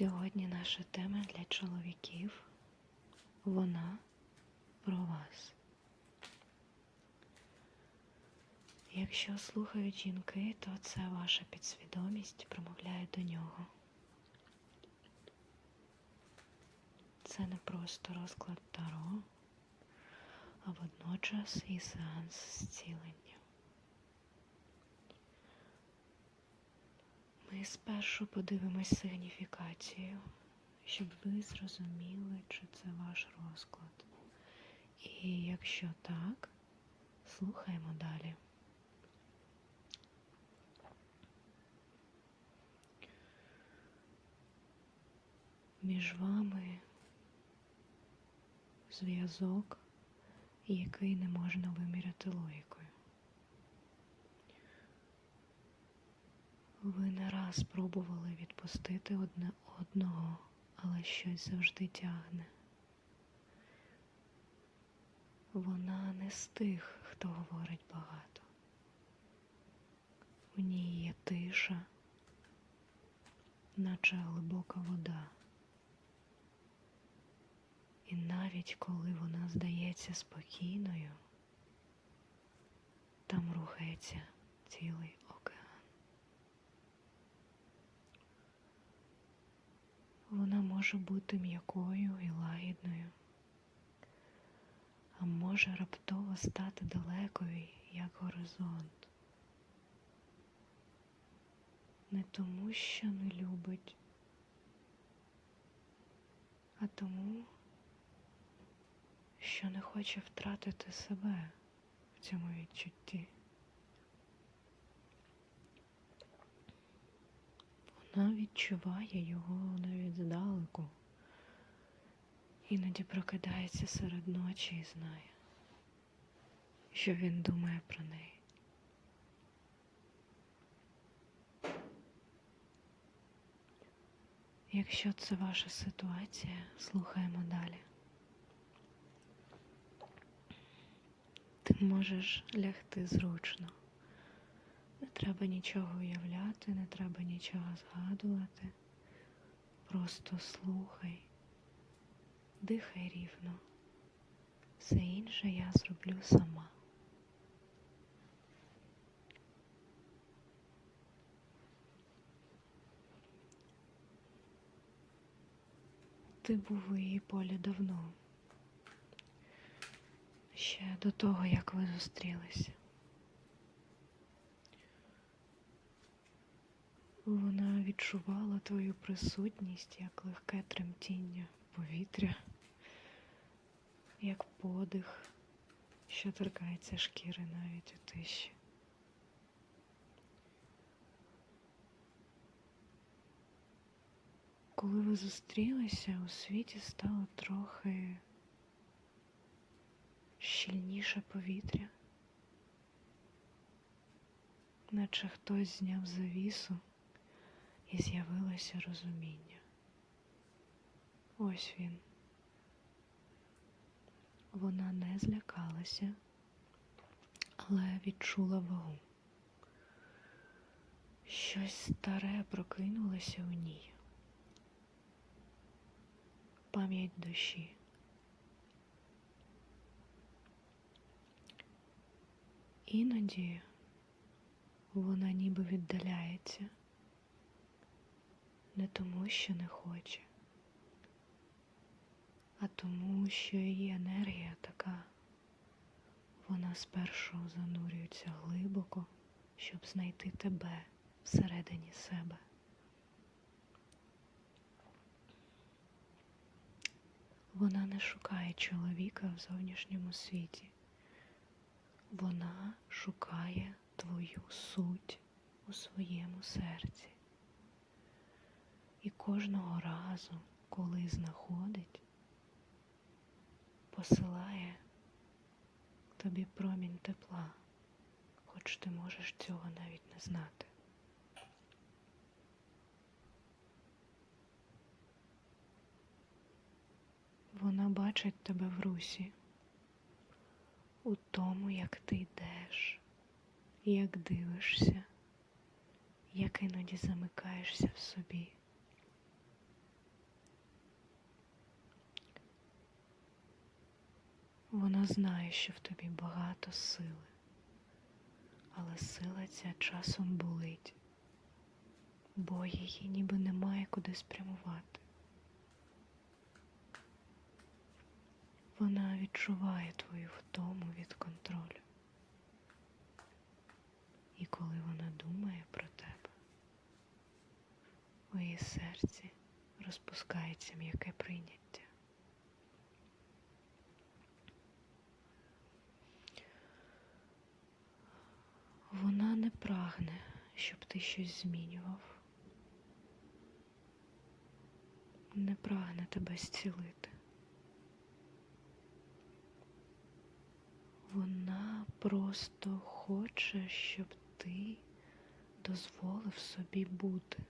Сьогодні наша тема для чоловіків. Вона про вас. Якщо слухають жінки, то це ваша підсвідомість промовляє до нього. Це не просто розклад таро, а водночас і сеанс зцілення. Ми спершу подивимось сигніфікацію, щоб ви зрозуміли, чи це ваш розклад. І якщо так, слухаємо далі. Між вами зв'язок, який не можна виміряти логікою. Ви не раз пробували відпустити одне одного, але щось завжди тягне. Вона не з тих, хто говорить багато. У ній є тиша, наче глибока вода. І навіть коли вона здається спокійною, там рухається цілий океан. Вона може бути м'якою і лагідною, а може раптово стати далекою, як горизонт. Не тому, що не любить, а тому, що не хоче втратити себе в цьому відчутті. Вона відчуває його навіть здалеку. Іноді прокидається серед ночі і знає, що він думає про неї. Якщо це ваша ситуація, слухаємо далі. Ти можеш лягти зручно. Треба нічого уявляти, не треба нічого згадувати. Просто слухай, дихай рівно. Все інше я зроблю сама. Ти був у її полі давно, ще до того, як ви зустрілися. Вона відчувала твою присутність як легке тремтіння повітря, як подих, що торкається шкіри навіть у тиші. Коли ви зустрілися, у світі стало трохи щільніше повітря, наче хтось зняв завісу і з'явилося розуміння. Ось він. Вона не злякалася, але відчула вагу. Щось старе прокинулося у ній. Пам'ять душі. Іноді вона ніби віддаляється не тому, що не хоче, а тому, що її енергія така, вона спершу занурюється глибоко, щоб знайти тебе всередині себе. Вона не шукає чоловіка в зовнішньому світі. Вона шукає твою суть у своєму серці. І кожного разу, коли знаходить, посилає тобі промінь тепла, хоч ти можеш цього навіть не знати. Вона бачить тебе в русі, у тому, як ти йдеш, як дивишся, як іноді замикаєшся в собі. Вона знає, що в тобі багато сили, але сила ця часом болить, бо її ніби немає куди спрямувати. Вона відчуває твою втому від контролю. І коли вона думає про тебе, у її серці розпускається м'яке прийняття. Вона не прагне, щоб ти щось змінював, не прагне тебе зцілити. Вона просто хоче, щоб ти дозволив собі бути.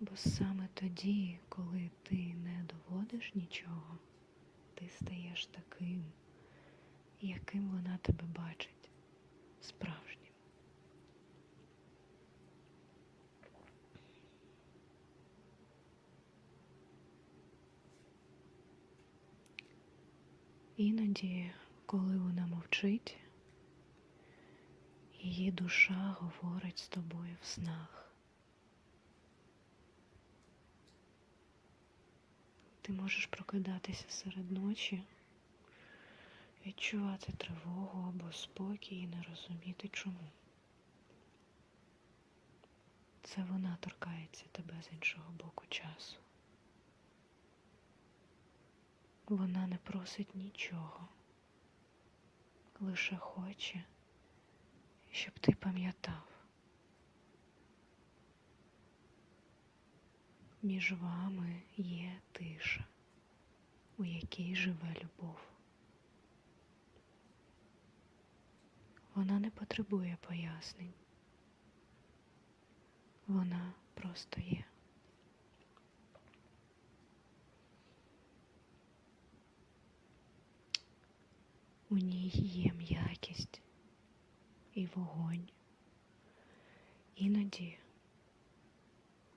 Бо саме тоді, коли ти не доводиш нічого, ти стаєш таким, яким вона тебе бачить, справжнім. Іноді, коли вона мовчить, її душа говорить з тобою в снах. Ти можеш прокидатися серед ночі, відчувати тривогу або спокій і не розуміти чому. Це вона торкається тебе з іншого боку часу. Вона не просить нічого, лише хоче, щоб ти пам'ятав. Між вами є тиша, у якій живе любов. Вона не потребує пояснень. Вона просто є. У ній є м'якість і вогонь. Іноді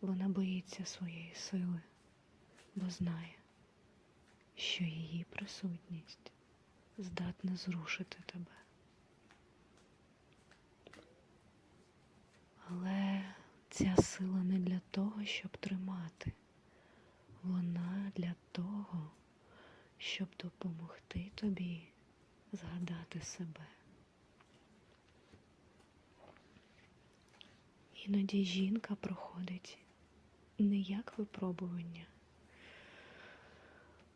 вона боїться своєї сили, бо знає, що її присутність здатна зрушити тебе. Але ця сила не для того, щоб тримати. Вона для того, щоб допомогти тобі згадати себе. Іноді жінка проходить не як випробування,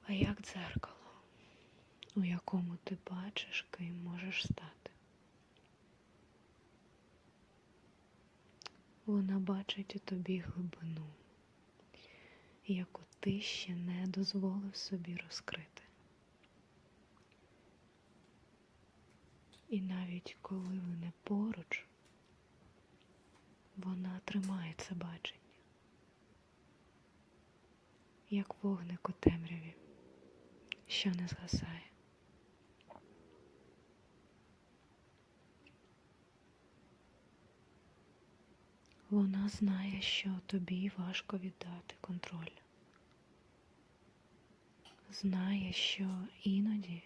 а як дзеркало, у якому ти бачиш, ким можеш стати. Вона бачить у тобі глибину, яку ти ще не дозволив собі розкрити. І навіть коли ви не поруч, вона тримає це бачення, як вогник у темряві, що не згасає. Вона знає, що тобі важко віддати контроль. Знає, що іноді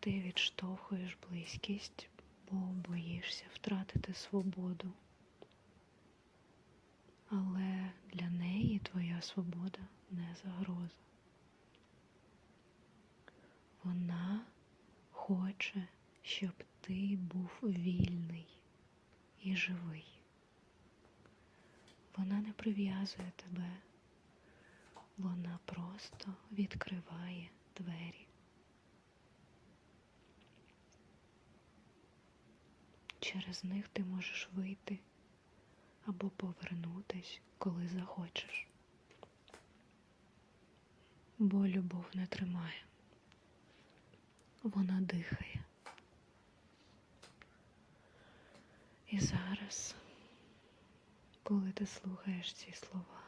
ти відштовхуєш близькість, бо боїшся втратити свободу. Але для неї твоя свобода не загроза. Вона хоче, щоб ти був вільний і живий. Вона не прив'язує тебе, вона просто відкриває двері. Через них ти можеш вийти або повернутись, коли захочеш. Бо любов не тримає, вона дихає. І зараз, коли ти слухаєш ці слова,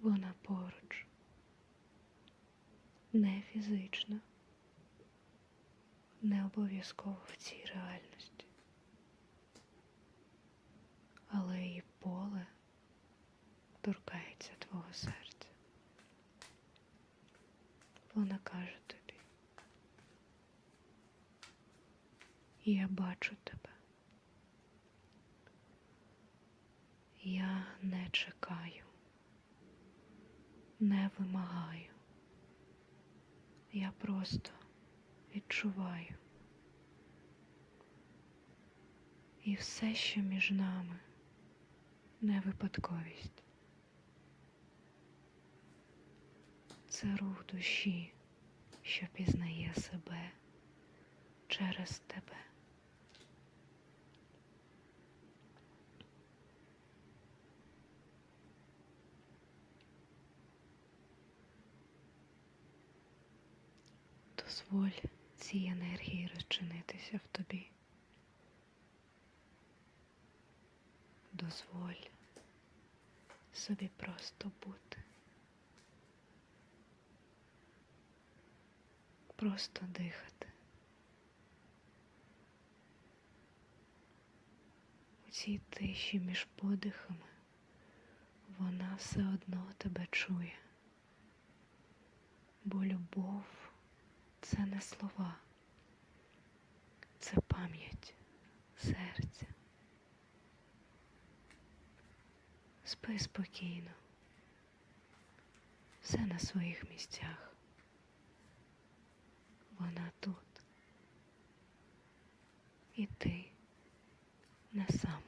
вона поруч, не фізично, не обов'язково в цій реальності, але її поле торкається твого серця. вона каже тобі. Я бачу тебе. Я не чекаю, не вимагаю. Я просто відчуваю. І все, що між нами, не випадковість. Це рух душі, що пізнає себе через тебе. Дозволь цій енергії розчинитися в тобі. Дозволь собі просто бути. Просто дихати. У цій тиші між подихами вона все одно тебе чує. Бо любов це не слова, це пам'ять серця. Спи спокійно, все на своїх місцях. Вона тут. І ти не сам.